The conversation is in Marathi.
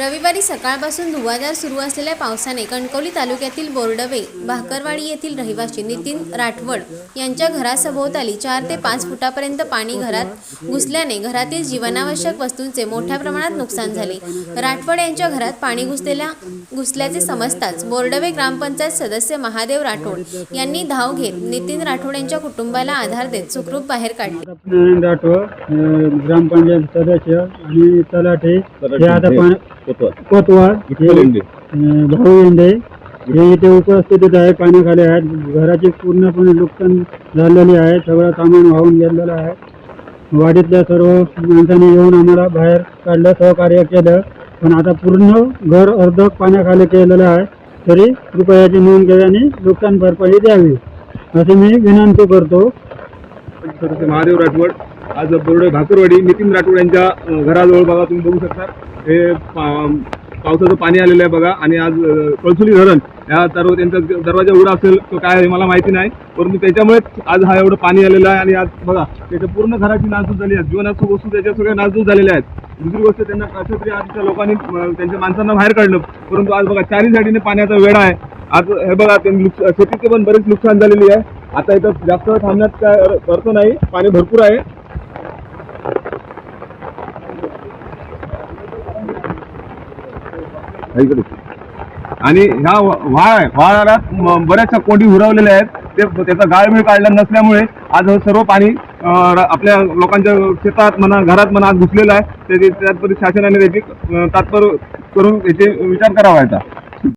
रविवारी सकाळपासून धुवाधार सुरू असलेल्या पावसाने कणकवली तालुक्यातील बोर्डवे भाकरवाडी येथील रहिवासी नितीन राठवड यांच्या घरासभोवताली चार ते पाच फुटापर्यंत पाणी घरात घुसल्याने घरातील जीवनावश्यक वस्तूंचे मोठ्या प्रमाणात नुकसान झाले. राठवड यांच्या घरात पाणी घुसलेल्या घुसल्याचे समजताच बोर्डवे ग्रामपंचायत सदस्य महादेव राठोड यांनी धाव घेत नितीन राठोड यांच्या कुटुंबाला आधार देत सुखरूप बाहेर काढले. राठोड ग्रामपंचायत सदस्य आणि तलाठी. हे आता पण कोतवाल हे, अं, भाऊ येंडे हे इथे उपस्थित आहे पाण्याखाली आहेत. घराचे पूर्णपणे नुकसान झालेले आहे. सगळं सामान वाहून गेलेलं आहे. वाडीतल्या सर्व माणसांनी येऊन आम्हाला बाहेर काढलं सहकार्य केलं. पण आता पूर्ण घर अर्ध पाण्याखाली केलेलं आहे. तरी कृपयाची नोंद घ्यावी आणि नुकसान भरपाई द्यावी. असे मी विनंती करतो. महादेव राठवड आज बोर्डे भाकरवाडी नितीन राठोड यांच्या घराजवळ बघा तुम्ही बघू शकता. हे पा- पावसाचं पाणी आलेलं आहे बघा. आणि आज कळसुली धरण या सर्व त्यांचा दरवाजा उघडा असेल तो काय आहे मला माहिती नाही. परंतु त्याच्यामुळेच आज हा एवढं पाणी आलेलं आहे. आणि आज बघा त्याच्या पूर्ण घराची नासधूस झाली आहे. जीवनाचं वस्तू त्याच्या सगळ्या नासधूस झालेल्या आहेत. दुसरी गोष्ट त्यांना कसं तरी आजच्या लोकांनी त्यांच्या माणसांना बाहेर काढलं. परंतु आज बघा चारी साईडीने पाण्याचा वेढा आहे. आज हे बघा ते नुक- शेतीचे पण बरेच नुकसान झालेली आहे. आता इथं जास्त थांबण्यात काय अर्थ नाही. पाणी भरपूर आहे. इकडे. आणि ह्या व्हाळ व्हाळाला बऱ्याचशा कोंडी हुरवलेल्या आहेत. ते त्याचा गाळमेळ काढला नसल्यामुळे आज सर्व पाणी आपल्या लोकांच्या शेतात म्हणा घरात म्हणा आज घुसलेलं आहे. त्याची त्यात शासनाने त्याची तात्पर करून याचे विचार करावा याचा